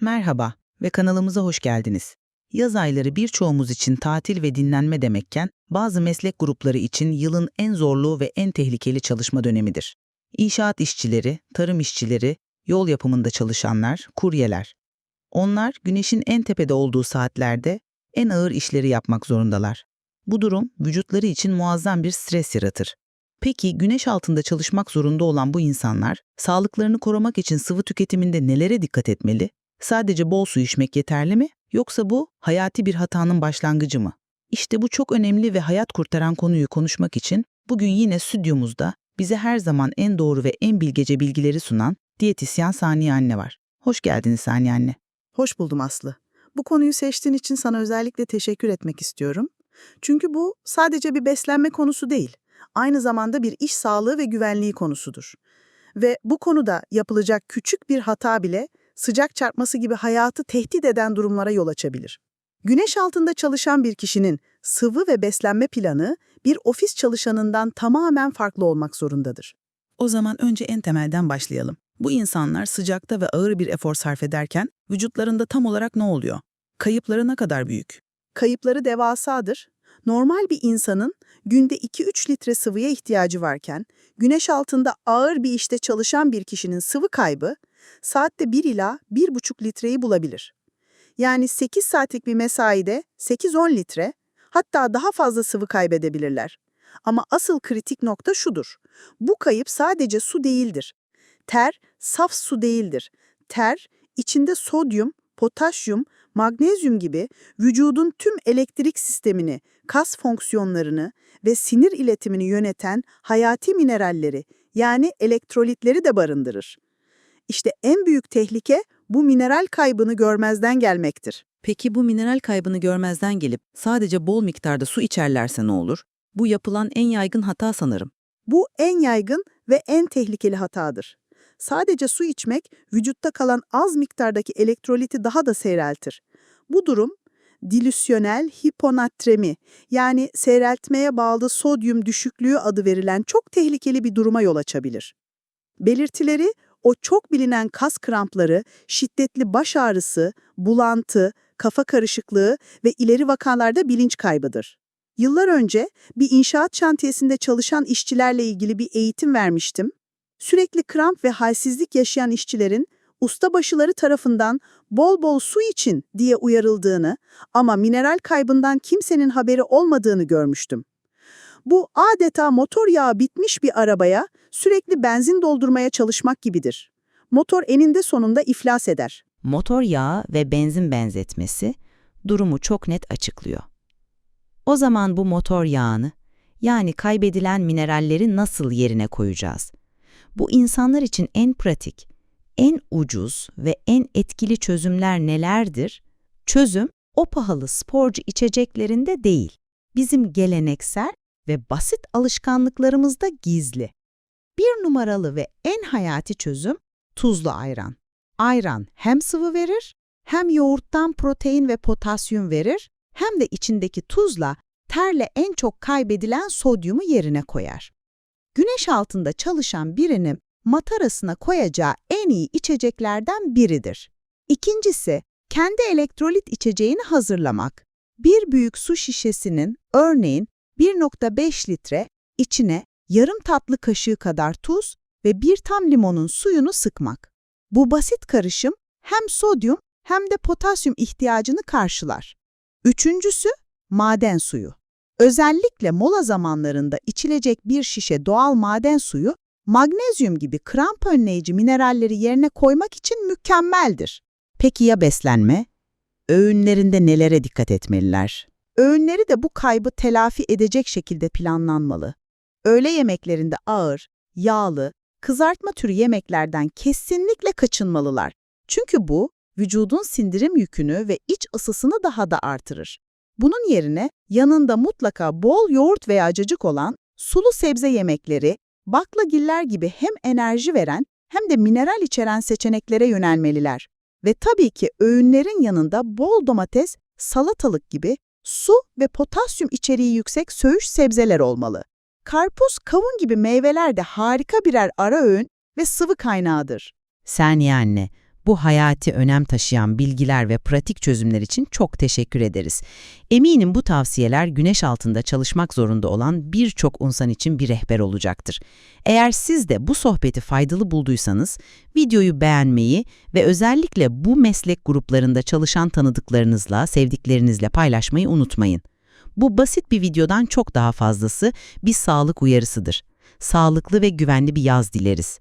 Merhaba ve kanalımıza hoş geldiniz. Yaz ayları birçoğumuz için tatil ve dinlenme demekken, bazı meslek grupları için yılın en zorlu ve en tehlikeli çalışma dönemidir. İnşaat işçileri, tarım işçileri, yol yapımında çalışanlar, kuryeler. Onlar güneşin en tepede olduğu saatlerde en ağır işleri yapmak zorundalar. Bu durum vücutları için muazzam bir stres yaratır. Peki güneş altında çalışmak zorunda olan bu insanlar sağlıklarını korumak için sıvı tüketiminde nelere dikkat etmeli? Sadece bol su içmek yeterli mi? Yoksa bu hayati bir hatanın başlangıcı mı? İşte bu çok önemli ve hayat kurtaran konuyu konuşmak için bugün yine stüdyomuzda bize her zaman en doğru ve en bilgece bilgileri sunan diyetisyen Saniye Anne var. Hoş geldiniz Saniye Anne. Hoş buldum Aslı. Bu konuyu seçtiğin için sana özellikle teşekkür etmek istiyorum. Çünkü bu sadece bir beslenme konusu değil, aynı zamanda bir iş sağlığı ve güvenliği konusudur. Ve bu konuda yapılacak küçük bir hata bile sıcak çarpması gibi hayatı tehdit eden durumlara yol açabilir. Güneş altında çalışan bir kişinin sıvı ve beslenme planı bir ofis çalışanından tamamen farklı olmak zorundadır. O zaman önce en temelden başlayalım. Bu insanlar sıcakta ve ağır bir efor sarf ederken vücutlarında tam olarak ne oluyor? Kayıpları ne kadar büyük? Kayıpları devasadır. Normal bir insanın günde 2-3 litre sıvıya ihtiyacı varken, güneş altında ağır bir işte çalışan bir kişinin sıvı kaybı saatte 1 ila 1,5 litreyi bulabilir. Yani 8 saatlik bir mesaide 8-10 litre, hatta daha fazla sıvı kaybedebilirler. Ama asıl kritik nokta şudur. Bu kayıp sadece su değildir. Ter, saf su değildir. Ter, içinde sodyum, potasyum, magnezyum gibi vücudun tüm elektrik sistemini, kas fonksiyonlarını ve sinir iletimini yöneten hayati mineralleri yani elektrolitleri de barındırır. İşte en büyük tehlike bu mineral kaybını görmezden gelmektir. Peki bu mineral kaybını görmezden gelip sadece bol miktarda su içerlerse ne olur? Bu yapılan en yaygın hata sanırım. Bu en yaygın ve en tehlikeli hatadır. Sadece su içmek vücutta kalan az miktardaki elektroliti daha da seyreltir. Bu durum dilüsyonel hiponatremi yani seyreltmeye bağlı sodyum düşüklüğü adı verilen çok tehlikeli bir duruma yol açabilir. Belirtileri o çok bilinen kas krampları, şiddetli baş ağrısı, bulantı, kafa karışıklığı ve ileri vakalarda bilinç kaybıdır. Yıllar önce bir inşaat şantiyesinde çalışan işçilerle ilgili bir eğitim vermiştim. Sürekli kramp ve halsizlik yaşayan işçilerin ustabaşıları tarafından bol bol su için diye uyarıldığını ama mineral kaybından kimsenin haberi olmadığını görmüştüm. Bu adeta motor yağı bitmiş bir arabaya sürekli benzin doldurmaya çalışmak gibidir. Motor eninde sonunda iflas eder. motor yağı ve benzin benzetmesi durumu çok net açıklıyor. O zaman bu motor yağını, yani kaybedilen mineralleri nasıl yerine koyacağız? Bu insanlar için en pratik, en ucuz ve en etkili çözümler nelerdir? Çözüm, o pahalı sporcu içeceklerinde değil, bizim geleneksel ve basit alışkanlıklarımızda gizli. Bir numaralı ve en hayati çözüm tuzlu ayran. Ayran hem sıvı verir, hem yoğurttan protein ve potasyum verir, hem de içindeki tuzla terle en çok kaybedilen sodyumu yerine koyar. Güneş altında çalışan birinin matarasına koyacağı en iyi içeceklerden biridir. İkincisi, kendi elektrolit içeceğini hazırlamak. Bir büyük su şişesinin, örneğin 1.5 litre, içine yarım tatlı kaşığı kadar tuz ve bir tam limonun suyunu sıkmak. Bu basit karışım hem sodyum hem de potasyum ihtiyacını karşılar. Üçüncüsü, maden suyu. Özellikle mola zamanlarında içilecek bir şişe doğal maden suyu, magnezyum gibi kramp önleyici mineralleri yerine koymak için mükemmeldir. Peki ya beslenme? Öğünlerinde nelere dikkat etmeliler? Öğünleri de bu kaybı telafi edecek şekilde planlanmalı. Öğle yemeklerinde ağır, yağlı, kızartma türü yemeklerden kesinlikle kaçınmalılar. Çünkü bu, vücudun sindirim yükünü ve iç ısısını daha da artırır. Bunun yerine yanında mutlaka bol yoğurt veya cacık olan sulu sebze yemekleri, baklagiller gibi hem enerji veren hem de mineral içeren seçeneklere yönelmeliler. Ve tabii ki öğünlerin yanında bol domates, salatalık gibi su ve potasyum içeriği yüksek söğüş sebzeler olmalı. Karpuz, kavun gibi meyveler de harika birer ara öğün ve sıvı kaynağıdır. Saniye anne, Bu hayati önem taşıyan bilgiler ve pratik çözümler için çok teşekkür ederiz. Eminim bu tavsiyeler güneş altında çalışmak zorunda olan birçok insan için bir rehber olacaktır. Eğer siz de bu sohbeti faydalı bulduysanız, videoyu beğenmeyi ve özellikle bu meslek gruplarında çalışan tanıdıklarınızla, sevdiklerinizle paylaşmayı unutmayın. Bu basit bir videodan çok daha fazlası bir sağlık uyarısıdır. Sağlıklı ve güvenli bir yaz dileriz.